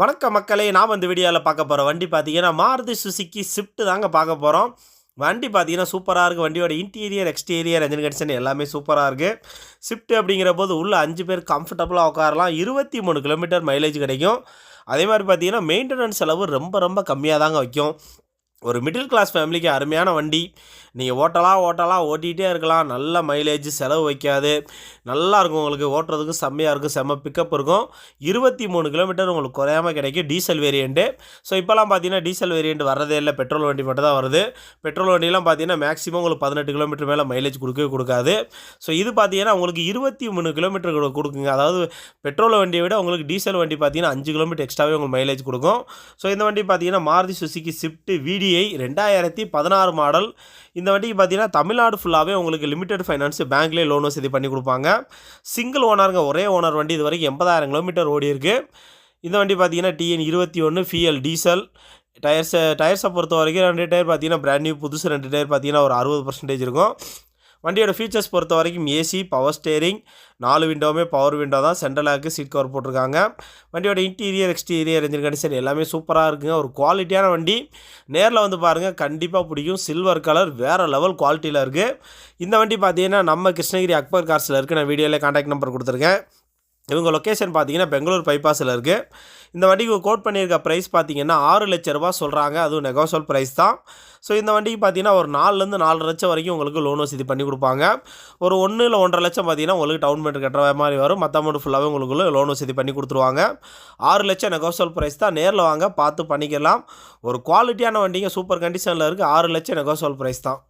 வணக்கம் மக்களே நான் வந்து வீடியோவில் பார்க்க போகிற வண்டி பார்த்தீங்கன்னா மாருதி சுசுக்கி ஸ்விஃப்ட் தாங்க பார்க்க போகிறோம் வண்டி பார்த்தீங்கன்னா சூப்பராக இருக்குது வண்டியோட இன்டீரியர் எக்ஸ்டீரியர் என்ஜின் கண்டிஷன் எல்லாமே சூப்பராக இருக்குது ஸ்விஃப்ட் அப்படிங்கிற போது உள்ளே அஞ்சு பேர் கம்ஃபர்டபுளாக உட்காரலாம். இருபத்தி மூணு கிலோமீட்டர் மைலேஜ் கிடைக்கும். அதே மாதிரி பார்த்தீங்கன்னா மெயின்டெனன்ஸ் செலவு ரொம்ப ரொம்ப கம்மியாக தாங்க வைக்கும். ஒரு மிடில் கிளாஸ் ஃபேமிலிக்கு அருமையான வண்டி. நீங்கள் ஓட்டலாம் ஓட்டலாம் ஓட்டிகிட்டே இருக்கலாம். நல்ல மைலேஜ் செலவு வைக்காது. நல்லாயிருக்கும் உங்களுக்கு ஓட்டுறதுக்கும் செம்மையாக இருக்கும் செம்ம பிக்கப் இருக்கும். இருபத்தி மூணு கிலோமீட்டர் உங்களுக்கு குறையாமல் கிடைக்கும் டீசல் வேரியண்ட்டு ஸோ இப்போலாம் பார்த்தீங்கன்னா டீசல் வேரியண்ட் வரதே இல்லை. பெட்ரோல் வண்டி மட்டும் தான் வருது. பெட்ரோல் வண்டிலாம் பார்த்தீங்கன்னா மேக்ஸிமம் உங்களுக்கு பதினெட்டு கிலோமீட்டர் மேலே மைலேஜ் கொடுக்கவே கொடுக்காது. ஸோ இது பார்த்தீங்கன்னா உங்களுக்கு இருபத்தி மூணு கிலோமீட்டர் கொடுக்குங்க. அதாவது பெட்ரோல் வண்டியை விட உங்களுக்கு டீசல் வண்டி பார்த்தீங்கன்னா அஞ்சு கிலோமீட்டர் எக்ஸ்ட்ராவே உங்களுக்கு மைலேஜ் கொடுக்கும். ஸோ இந்த வண்டி பார்த்தீங்கன்னா மாருதி சுசுக்கி ஸ்விஃப்ட் விடிஐ ரெண்டாயிரத்தி பதினாறு மாடல் இந்த வண்டிக்கு பார்த்தீங்கன்னா தமிழ்நாடு ஃபுல்லாகவே உங்களுக்கு லிமிடெட் ஃபைனான்ஸ் பேங்க்லேயே லோன் வசதி பண்ணி கொடுப்பாங்க. சிங்கிள் ஓனருங்க ஒரே ஓனர் வண்டி இது வரைக்கும் எண்பதாயிரம் கிலோமீட்டர் ஓடிருக்கு இந்த வண்டி பார்த்தீங்கன்னா டிஎன் இருபத்தி ஒன்று ஃபிஎல் டீசல் டயர்ஸை டயர்ஸை பொறுத்த வரைக்கும் ரெண்டு டயர் பார்த்தீங்கன்னா பிராண்ட் நியூ புதுசு ரெண்டு டயர் பார்த்தீங்கன்னா ஒரு அறுபது பர்சன்டேஜ் இருக்கும். வண்டியோட ஃபீச்சர்ஸ் பொறுத்த வரைக்கும் ஏசி பவர் ஸ்டேரிங் நாலு விண்டோவுமே பவர் விண்டோ தான். சென்ட்ரலாக்கு சீட் கவர் போட்டிருக்காங்க. வண்டியோட இன்டீரியர் எக்ஸ்டீரியர் இன்ஜின் கண்டிஷன் எல்லாமே சூப்பராக இருக்குங்க. ஒரு குவாலிட்டியான வண்டி. நேரில் வந்து பாருங்கள் கண்டிப்பாக பிடிக்கும். சில்வர் கலர் வேறு லெவல் குவாலிட்டியில் இருக்குது இந்த வண்டி பார்த்தீங்கன்னா நம்ம கிருஷ்ணகிரி அக்பர் கார்ஸில் இருக்குது நான் வீடியோவில் கான்டாக்ட் நம்பர் கொடுத்துருக்கேன். இவங்க லொக்கேஷன் பார்த்தீங்கன்னா பெங்களூர் பைபாஸில் இருக்குது இந்த வண்டிக்கு கோட் பண்ணியிருக்க ப்ரைஸ் பார்த்தீங்கன்னா ஆறு லட்ச ரூபா சொல்கிறாங்க அதுவும் நெகோசல் ப்ரைஸ் தான். ஸோ இந்த வண்டிக்கு பார்த்தீங்கன்னா ஒரு நாலுலேருந்து நாலு லட்சம் வரைக்கும் உங்களுக்கு லோன் வசதி பண்ணி கொடுப்பாங்க. ஒரு ஒன்று இல்லை ஒன்றரை லட்சம் பார்த்தீங்கன்னா உங்களுக்கு டவுன் பேமெண்ட் கட்டுற மாதிரி வரும். மற்ற அமௌண்ட் ஃபுல்லாகவே உங்களுக்கு லோன் வசதி பண்ணி கொடுத்துருவாங்க. ஆறு லட்சம் நெகோசல் ப்ரைஸ் தான். நேரில் வாங்க பார்த்து பண்ணிக்கலாம். ஒரு குவாலிட்டியான வண்டிங்க சூப்பர் கண்டிஷனில் இருக்குது ஆறு லட்சம் நெகோசல் ப்ரைஸ் தான்.